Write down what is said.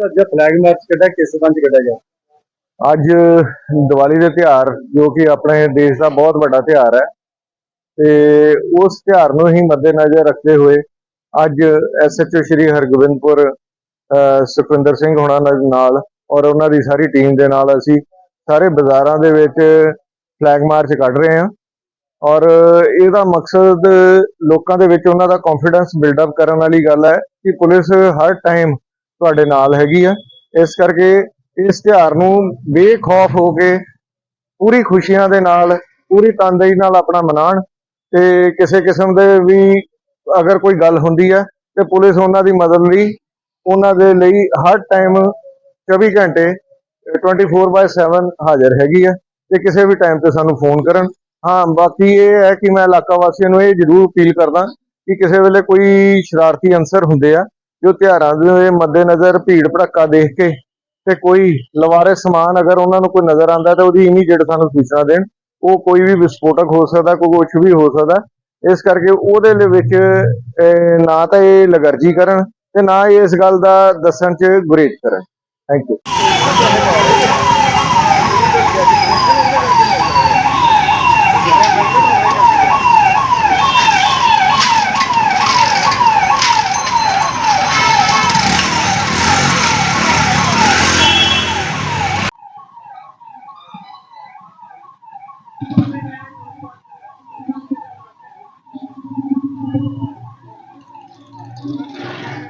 ਅੱਜ flag March ਕੱਢਿਆ ਕਿਸ ਸੰਬੰਧ ਚ ਕੱਢਿਆ ਗਿਆ? ਅੱਜ ਦੀਵਾਲੀ ਦੇ ਤਿਉਹਾਰ ਜੋ ਕਿ ਆਪਣੇ ਦੇਸ਼ ਦਾ ਬਹੁਤ ਵੱਡਾ ਤਿਉਹਾਰ ਹੈ ਤੇ ਉਸ ਤਿਉਹਾਰ ਨੂੰ ਹੀ ਮੱਦੇਨਜ਼ਰ ਰੱਖਦੇ ਹੋਏ ਅੱਜ ਐਸਐਚਓ ਸ਼੍ਰੀ ਹਰਗੋਬਿੰਦਪੁਰ ਅਹ, ਸੁਖਵਿੰਦਰ ਸਿੰਘ ਹੋਣਾ ਨਾਲ- ਨਾਲ ਔਰ ਉਹਨਾਂ ਦੀ ਸਾਰੀ ਟੀਮ ਦੇ ਨਾਲ ਅਸੀਂ ਸਾਰੇ ਬਾਜ਼ਾਰਾਂ ਦੇ ਵਿੱਚ ਫਲੈਗ ਮਾਰਚ ਕੱਢ ਰਹੇ ਹਾਂ ਔਰ ਇਹਦਾ ਮਕਸਦ ਲੋਕਾਂ ਦੇ ਵਿੱਚ ਉਹਨਾਂ ਦਾ ਕੌਨਫੀਡੈਂਸ ਬਿਲਡ ਅਪ ਕਰਨ ਵਾਲੀ ਗੱਲ ਹੈ ਕਿ ਪੁਲਿਸ ਹਰ ਟਾਈਮ ਤੁਹਾਡੇ ਨਾਲ ਹੈਗੀ ਆ। ਇਸ ਕਰਕੇ ਇਸ ਤਿਉਹਾਰ ਨੂੰ ਬੇਖੌਫ ਹੋ ਕੇ ਪੂਰੀ ਖੁਸ਼ੀਆਂ ਦੇ ਨਾਲ, ਪੂਰੀ ਤਨਦੇਹੀ ਨਾਲ ਆਪਣਾ ਮਨਾਉਣ ਤੇ ਕਿਸੇ ਕਿਸਮ ਦੇ ਵੀ ਅਗਰ ਕੋਈ ਗੱਲ ਹੁੰਦੀ ਹੈ ਤੇ ਪੁਲਿਸ ਉਹਨਾਂ ਦੀ ਮਦਦ ਲਈ ਉਹਨਾਂ ਦੇ ਲਈ ਹਰ ਟਾਈਮ 24 ਘੰਟੇ 24/7 ਹਾਜ਼ਰ ਹੈਗੀ ਹੈ ਤੇ ਕਿਸੇ ਵੀ ਟਾਈਮ ਤੇ ਸਾਨੂੰ ਫੋਨ ਕਰਨ। ਹਾਂ, ਬਾਕੀ ਇਹ ਹੈ ਕਿ ਮੈਂ ਇਲਾਕਾ ਵਾਸੀਆਂ ਨੂੰ ਇਹ ਜ਼ਰੂਰ ਅਪੀਲ ਕਰਦਾ ਕਿ ਕਿਸੇ ਵੇਲੇ ਕੋਈ ਸ਼ਰਾਰਤੀ ਅਨਸਰ ਹੁੰਦੇ ਆ ਜੋ ਤਿਉਹਾਰਾਂ ਦੇ ਮੱਦੇਨਜ਼ਰ ਭੀੜ ਭੜੱਕਾ ਦੇਖ ਕੇ ਤੇ ਕੋਈ ਲਵਾਰੇ ਸਮਾਨ ਅਗਰ ਉਹਨਾਂ ਨੂੰ ਕੋਈ ਨਜ਼ਰ ਆਉਂਦਾ ਤਾਂ ਉਹਦੀ ਇਮੀਡੀਏਟ ਸਾਨੂੰ ਸੂਚਨਾ ਦੇਣ। ਉਹ ਕੋਈ ਵੀ ਵਿਸਫੋਟਕ ਹੋ ਸਕਦਾ, ਕੋਈ ਕੁਝ ਵੀ ਹੋ ਸਕਦਾ। ਇਸ ਕਰਕੇ ਉਹਦੇ ਲਈ ਵਿੱਚ ਨਾ ਤਾਂ ਇਹ ਲਗਰਜੀ ਕਰਨ ਤੇ ਨਾ ਹੀ ਇਸ ਗੱਲ ਦਾ ਦੱਸਣ 'ਚ ਗੁਰੇਜ਼ ਕਰਨ। Thank you Thank you.